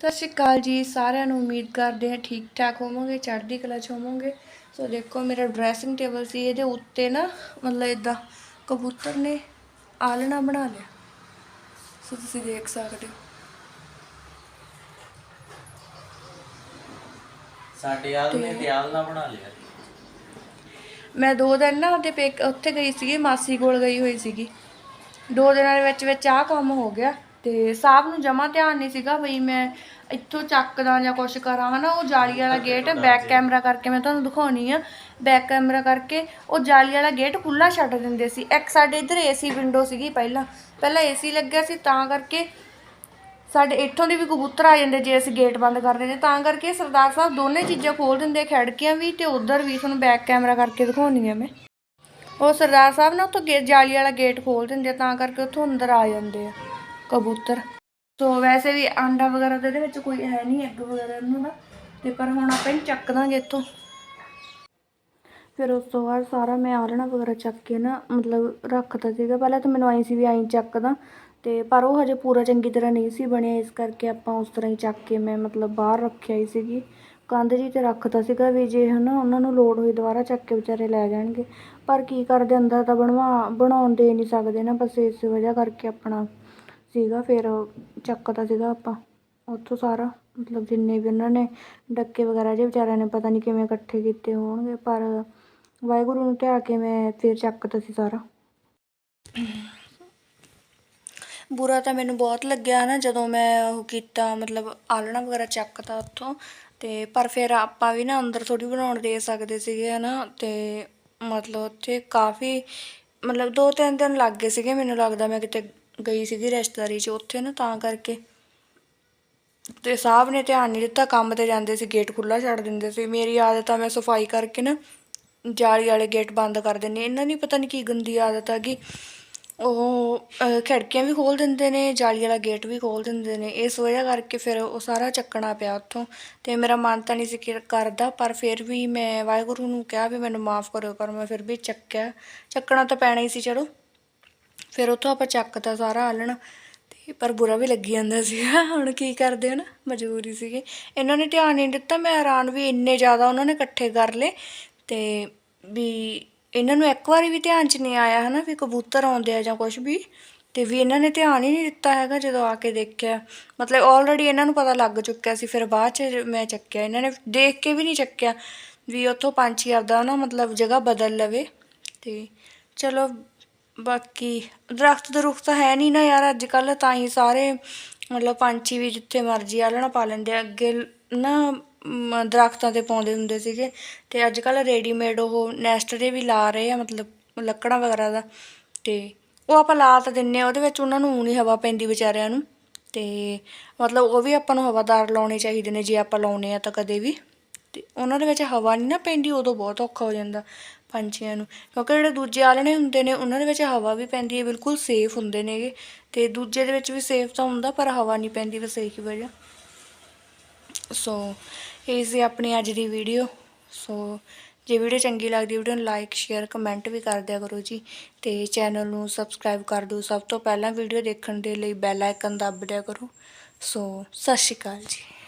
ਸਤਿ ਸ਼੍ਰੀ ਅਕਾਲ ਜੀ ਸਾਰਿਆਂ ਨੂੰ ਉਮੀਦ ਕਰਦੇ ਹਾਂ ਠੀਕ ਠਾਕ ਹੋਵੋਗੇ ਚੜ੍ਹਦੀ ਕਲਾ ਚ ਹੋਵੋਗੇ। ਸੋ ਦੇਖੋ ਮੇਰਾ ਡਰੈਸਿੰਗ ਟੇਬਲ ਸੀ ਇਹਦੇ ਉੱਤੇ ਨਾ ਮਤਲਬ ਇਦਾਂ ਕਬੂਤਰ ਨੇ ਆਲਣਾ ਬਣਾ ਲਿਆ। ਸੋ ਤੁਸੀਂ ਦੇਖ ਸਕਦੇ ਹੋ। ਸਾਡੇ ਆਲ ਨੇ ਤਿਆਲ ਨਾ ਬਣਾ ਲਿਆ। ਮੈਂ ਦੋ ਦਿਨ ਨਾ ਉਹਦੇ ਪੇਕ ਉੱਥੇ ਗਈ ਸੀਗੀ ਮਾਸੀ ਕੋਲ ਗਈ ਹੋਈ ਸੀਗੀ। ਦੋ ਦਿਨਾਂ ਦੇ ਵਿੱਚ ਵਿੱਚ ਆਹ ਕੰਮ ਹੋ ਗਿਆ। ਤੇ ਸਾਹਿਬ ਨੂੰ ਜਮਾ ਧਿਆਨ ਨਹੀਂ ਸੀਗਾ ਬਈ ਮੈਂ ਇੱਥੋਂ ਚੱਕਦਾ ਜਾਂ ਕੁਛ ਕਰਾਂ ਹਨਾ? ਉਹ ਜਾਲੀ ਵਾਲਾ ਗੇਟ ਬੈਕ ਕੈਮਰਾ ਕਰਕੇ ਮੈਂ ਤੁਹਾਨੂੰ ਦਿਖਾਉਣੀ ਆ। ਬੈਕ ਕੈਮਰਾ ਕਰਕੇ ਉਹ ਜਾਲੀ ਵਾਲਾ ਗੇਟ ਖੁੱਲਾ ਛੱਡ ਦਿੰਦੇ ਸੀ। ਇੱਕ ਸਾਡੇ ਇੱਧਰ ਏਸੀ ਵਿੰਡੋ ਸੀਗੀ ਪਹਿਲਾਂ। ਪਹਿਲਾਂ ਏਸੀ ਲੱਗਿਆ ਸੀ ਤਾਂ ਕਰਕੇ ਸਾਡੇ ਇੱਥੋਂ ਦੇ ਵੀ ਕਬੂਤਰ ਆ ਜਾਂਦੇ ਜੇ ਅਸੀਂ ਗੇਟ ਬੰਦ ਕਰ ਦਿੰਦੇ ਤਾਂ ਕਰਕੇ ਸਰਦਾਰ ਸਾਹਿਬ ਦੋਨੇ ਚੀਜ਼ਾਂ ਖੋਲ ਦਿੰਦੇ ਖਿੜਕੀਆਂ ਵੀ ਤੇ ਉਧਰ ਵੀ ਤੁਹਾਨੂੰ ਬੈਕ ਕੈਮਰਾ ਕਰਕੇ ਦਿਖਾਉਣੀ ਆ ਮੈਂ। ਉਹ ਸਰਦਾਰ ਸਾਹਿਬ ਨਾ ਉੱਥੋਂ ਜਾਲੀ ਵਾਲਾ ਗੇਟ ਖੋਲ ਦਿੰਦੇ ਤਾਂ ਕਰਕੇ ਉੱਥੋਂ ਅੰਦਰ ਆ ਜਾਂਦੇ ਆ। ਕਬੂਤਰ। ਸੋ ਵੈਸੇ ਵੀ ਆਂਡਾ ਵਗੈਰਾ ਤਾਂ ਇਹਦੇ ਵਿੱਚ ਕੋਈ ਹੈ ਨਹੀਂ ਐਗ ਵਗੈਰਾ ਇਹਨੂੰ ਨਾ ਤੇ ਪਰ ਹੁਣ ਆਪਾਂ ਇਹਨੂੰ ਚੱਕ ਦਾਂਗੇ ਇੱਥੋਂ। ਫਿਰ ਉਸ ਤੋਂ ਬਾਅਦ ਸਾਰਾ ਮੈਂ ਆਲਣਾ ਵਗੈਰਾ ਚੱਕ ਕੇ ਨਾ ਮਤਲਬ ਰੱਖਤਾ ਸੀਗਾ। ਪਹਿਲਾਂ ਤਾਂ ਮੈਨੂੰ ਆਈ ਸੀ ਵੀ ਆਈ ਚੱਕਦਾ ਤੇ ਪਰ ਉਹ ਹਜੇ ਪੂਰਾ ਚੰਗੀ ਤਰ੍ਹਾਂ ਨਹੀਂ ਸੀ ਬਣਿਆ। ਇਸ ਕਰਕੇ ਆਪਾਂ ਉਸ ਤਰ੍ਹਾਂ ਹੀ ਚੱਕ ਕੇ ਮੈਂ ਮਤਲਬ ਬਾਹਰ ਰੱਖਿਆ ਹੀ ਸੀਗੀ। ਕੰਧ ਜੀ ਤੇ ਰੱਖਤਾ ਸੀਗਾ ਵੀ ਜੇ ਹਨਾ ਉਹਨਾਂ ਨੂੰ ਲੋੜ ਹੋਈ ਦੁਬਾਰਾ ਚੱਕ ਕੇ ਵਿਚਾਰੇ ਲੈ ਜਾਣਗੇ। ਪਰ ਕੀ ਕਰਦੇ, ਅੰਦਰ ਤਾਂ ਬਣਵਾ ਬਣਾਉਣ ਦੇ ਨਹੀਂ ਸਕਦੇ ਨਾ। ਬਸ ਇਸ ਵਜ੍ਹਾ ਕਰਕੇ ਆਪਣਾ ਸੀਗਾ, ਫਿਰ ਚੱਕਦਾ ਸੀਗਾ ਆਪਾਂ। ਉੱਥੋਂ ਸਾਰਾ, ਮਤਲਬ ਜਿੰਨੇ ਵੀ ਉਹਨਾਂ ਨੇ ਡੱਕੇ ਵਗੈਰਾ ਜੇ ਵਿਚਾਰਿਆਂ ਨੇ ਪਤਾ ਨਹੀਂ ਕਿਵੇਂ ਇਕੱਠੇ ਕੀਤੇ ਹੋਣਗੇ, ਪਰ ਵਾਹਿਗੁਰੂ ਨੂੰ ਧਿਆ ਕੇ ਮੈਂ ਫਿਰ ਚੱਕਦਾ ਸੀ ਸਾਰਾ। ਬੁਰਾ ਤਾਂ ਮੈਨੂੰ ਬਹੁਤ ਲੱਗਿਆ ਨਾ, ਜਦੋਂ ਮੈਂ ਉਹ ਕੀਤਾ, ਮਤਲਬ ਆਲਣਾ ਵਗੈਰਾ ਚੱਕਤਾ ਉੱਥੋਂ। ਤੇ ਪਰ ਫਿਰ ਆਪਾਂ ਵੀ ਨਾ ਅੰਦਰ ਥੋੜੀ ਬਣਾਉਣ ਦੇ ਸਕਦੇ ਸੀਗੇ, ਹਨਾ। ਤੇ ਮਤਲਬ ਉੱਥੇ ਕਾਫੀ, ਮਤਲਬ ਦੋ ਤਿੰਨ ਦਿਨ ਲੱਗ ਗਏ ਸੀਗੇ, ਮੈਨੂੰ ਲੱਗਦਾ ਮੈਂ ਕਿਤੇ ਗਈ ਸੀਗੀ ਰਿਸ਼ਤੇਦਾਰੀ 'ਚ ਉੱਥੇ ਨਾ, ਤਾਂ ਕਰਕੇ। ਤੇ ਸਾਹਿਬ ਨੇ ਧਿਆਨ ਨਹੀਂ ਦਿੱਤਾ, ਕੰਮ ਤੇ ਜਾਂਦੇ ਸੀ, ਗੇਟ ਖੁੱਲਾ ਛੱਡ ਦਿੰਦੇ ਸੀ। ਮੇਰੀ ਆਦਤ ਆ, ਮੈਂ ਸਫ਼ਾਈ ਕਰਕੇ ਨਾ ਜਾਲੀ ਵਾਲੇ ਗੇਟ ਬੰਦ ਕਰ ਦਿੰਦੀ ਇਹਨਾਂ ਨਹੀਂ ਪਤਾ ਨਹੀਂ ਕੀ ਗੰਦੀ ਆਦਤ ਆ ਕਿ ਉਹ ਖਿੜਕੀਆਂ ਵੀ ਖੋਲ ਦਿੰਦੇ ਨੇ, ਜਾਲੀ ਵਾਲਾ ਗੇਟ ਵੀ ਖੋਲ ਦਿੰਦੇ ਨੇ। ਇਸ ਵਜ੍ਹਾ ਕਰਕੇ ਫਿਰ ਉਹ ਸਾਰਾ ਚੱਕਣਾ ਪਿਆ ਉੱਥੋਂ। ਤੇ ਮੇਰਾ ਮਨ ਤਾਂ ਨਹੀਂ ਸੀ ਕਿ- ਕਰਦਾ, ਪਰ ਫਿਰ ਵੀ ਮੈਂ ਵਾਹਿਗੁਰੂ ਨੂੰ ਕਿਹਾ ਵੀ ਮੈਨੂੰ ਮਾਫ ਕਰਿਓ, ਪਰ ਮੈਂ ਫਿਰ ਵੀ ਚੱਕਿਆ। ਚੱਕਣਾ ਤਾਂ ਪੈਣਾ ਹੀ ਸੀ, ਚਲੋ। ਫਿਰ ਉੱਥੋਂ ਆਪਾਂ ਚੱਕਤਾ ਸਾਰਾ ਆਲਣ ਤੇ ਪਰ ਬੁਰਾ ਵੀ ਲੱਗੀ ਜਾਂਦਾ ਸੀਗਾ। ਹੁਣ ਕੀ ਕਰਦੇ ਹਨ? ਮਜਬੂਰੀ ਸੀਗੀ। ਇਹਨਾਂ ਨੇ ਧਿਆਨ ਨਹੀਂ ਦਿੱਤਾ, ਮੈਂ ਹੈਰਾਨ ਵੀ ਇੰਨੇ ਜ਼ਿਆਦਾ ਉਹਨਾਂ ਨੇ ਇਕੱਠੇ ਕਰ ਲਏ ਤੇ ਵੀ ਇਹਨਾਂ ਨੂੰ ਇੱਕ ਵਾਰੀ ਵੀ ਧਿਆਨ 'ਚ ਨਹੀਂ ਆਇਆ ਹਨਾ ਵੀ ਕਬੂਤਰ ਆਉਂਦੇ ਆ ਜਾਂ ਕੁਝ ਵੀ ਤੇ ਵੀ ਇਹਨਾਂ ਨੇ ਧਿਆਨ ਹੀ ਨਹੀਂ ਦਿੱਤਾ ਹੈਗਾ ਜਦੋਂ ਆ ਕੇ ਦੇਖਿਆ। ਮਤਲਬ ਆਲਰੇਡੀ ਇਹਨਾਂ ਨੂੰ ਪਤਾ ਲੱਗ ਚੁੱਕਿਆ ਸੀ, ਫਿਰ ਬਾਅਦ 'ਚ ਮੈਂ ਚੱਕਿਆ। ਇਹਨਾਂ ਨੇ ਦੇਖ ਕੇ ਵੀ ਨਹੀਂ ਚੱਕਿਆ ਵੀ ਉੱਥੋਂ ਪੰਛੀ ਆਪਦਾ ਨਾ ਮਤਲਬ ਜਗ੍ਹਾ ਬਦਲ ਲਵੇ ਤੇ ਚਲੋ ਬਾਕੀ ਦਰਖਤ ਦਰੁਖਤ ਤਾਂ ਹੈ ਨਹੀਂ ਨਾ ਯਾਰ ਅੱਜ ਕੱਲ ਤਾਂ ਹੀ ਸਾਰੇ ਮਤਲਬ ਪੰਛੀ ਵੀ ਜਿੱਥੇ ਮਰਜ਼ੀ ਆਲਣਾ ਪਾ ਲੈਂਦੇ ਆ। ਅੱਗੇ ਨਾ ਮ, ਦਰਖਤਾਂ ਤੇ ਪਾਉਂਦੇ ਹੁੰਦੇ ਸੀਗੇ ਤੇ ਅੱਜ ਕੱਲ ਰੈਡੀਮੇਡ ਉਹ ਨੈਸਟ ਦੇ ਵੀ ਲਾ ਰਹੇ ਆ ਮਤਲਬ ਲੱਕੜਾਂ ਵਗੈਰਾ ਦਾ ਤੇ ਉਹ ਆਪਾਂ ਲਾ ਤਾਂ ਦਿੰਨੇ ਆ ਉਹਦੇ ਵਿੱਚ ਉਹਨਾਂ ਨੂੰ ਨਹੀਂ ਹਵਾ ਪੈਂਦੀ ਵਿਚਾਰਿਆਂ ਨੂੰ ਤੇ ਮਤਲਬ ਉਹ ਵੀ ਆਪਾਂ ਨੂੰ ਹਵਾਦਾਰ ਲਾਉਣੇ ਚਾਹੀਦੇ ਨੇ ਜੇ ਆਪਾਂ ਲਾਉਨੇ ਆ ਤਾਂ ਕਦੇ ਵੀ। ਤੇ ਉਹਨਾਂ ਦੇ ਵਿੱਚ ਹਵਾ ਨਹੀਂ ਨਾ ਪੈਂਦੀ, ਉਦੋਂ ਬਹੁਤ ਔਖਾ ਹੋ ਜਾਂਦਾ ਪੰਛੀਆਂ ਨੂੰ। ਕਿਉਂਕਿ ਜਿਹੜੇ ਦੂਜੇ ਆਲਣੇ ਹੁੰਦੇ ਨੇ, ਉਹਨਾਂ ਦੇ ਵਿੱਚ ਹਵਾ ਵੀ ਪੈਂਦੀ ਹੈ, ਬਿਲਕੁਲ ਸੇਫ ਹੁੰਦੇ ਨੇਗੇ। ਤੇ ਦੂਜੇ ਦੇ ਵਿੱਚ ਵੀ ਸੇਫ ਤਾਂ ਹੁੰਦਾ, ਪਰ ਹਵਾ ਨਹੀਂ ਪੈਂਦੀ ਬਸ ਇਹੀ ਵਜ੍ਹਾ। ਸੋ, ਇਹ ਸੀ ਆਪਣੀ ਅੱਜ ਦੀ ਵੀਡੀਓ। ਸੋ, ਜੇ ਵੀਡੀਓ ਚੰਗੀ ਲੱਗਦੀ, ਵੀਡੀਓ ਨੂੰ ਲਾਈਕ ਸ਼ੇਅਰ ਕਮੈਂਟ ਵੀ ਕਰ ਦਿਆ ਕਰੋ ਜੀ। ਤੇ ਚੈਨਲ ਨੂੰ ਸਬਸਕ੍ਰਾਈਬ ਕਰ ਦਿਓ। ਸਭ ਤੋਂ ਪਹਿਲਾਂ ਵੀਡੀਓ ਦੇਖਣ ਦੇ ਲਈ ਬੈਲ ਆਈਕਨ ਦੱਬ ਦਿਆ ਕਰੋ। ਸੋ, ਸਤਿ ਸ਼੍ਰੀ ਅਕਾਲ ਜੀ।